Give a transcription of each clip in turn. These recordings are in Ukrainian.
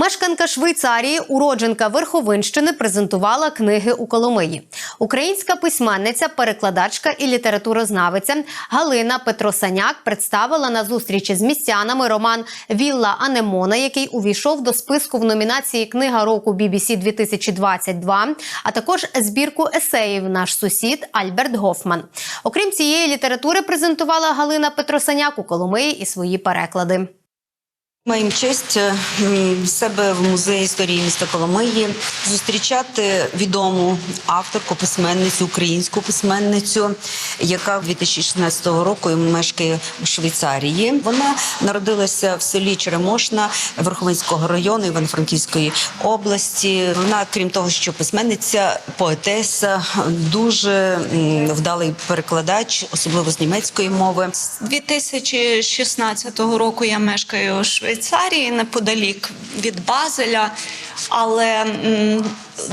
Мешканка Швейцарії, уродженка Верховинщини, презентувала книги у Коломиї. Українська письменниця, перекладачка і літературознавиця Галина Петросаняк представила на зустрічі з містянами роман Вілла Анемона, який увійшов до списку в номінації Книга року BBC 2022, а також збірку есеїв Наш сусід Альберт Гофман. Окрім цієї літератури, презентувала Галина Петросаняк у Коломиї і свої переклади. Маємо честь е, в себе в музеї історії міста Коломиї зустрічати відому авторку, письменницю, українську письменницю, яка 2016 року мешкає у Швейцарії. Вона народилася в селі Черемошна Верховинського району Івано-Франківської області. Вона, крім того, що письменниця, поетеса, дуже вдалий перекладач, особливо з німецької мови. З 2016 року я мешкаю у Швейцарії неподалік від Базеля, але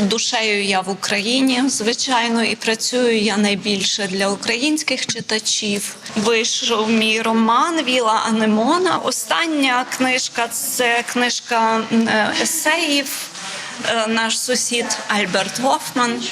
душею я в Україні, звичайно, і працюю я найбільше для українських читачів. Вийшов мій роман Віла Анемона. Остання книжка це книжка е, есеїв. Е, Наш сусід Альберт Гофман.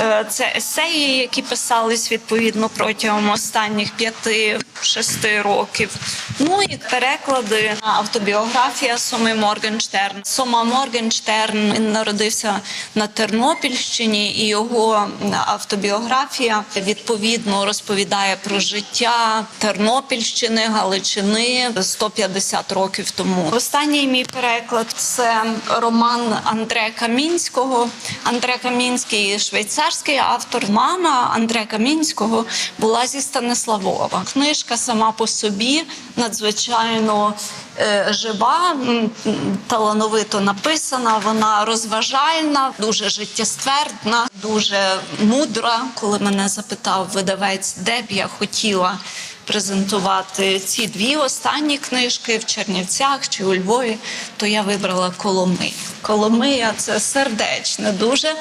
Е, Це есеї, які писались відповідно протягом останніх п'яти-шести років. Ну і переклади автобіографія Соми Моргенштерн. Сома Моргенштерн він народився на Тернопільщині, і його автобіографія відповідно розповідає про життя Тернопільщини, Галичини 150 років тому. Останній мій переклад це роман Андре Камінського. Андре Камінський швейцарський автор. Мама Андре Камінського була зі Станиславова. Книжка сама по собі надзвичайно е, жива, талановито написана. Вона розважальна, дуже життєствердна, дуже мудра. Коли мене запитав видавець, де б я хотіла презентувати ці дві останні книжки в Чернівцях чи у Львові, то я вибрала Коломий. Коломия це сердечне дуже.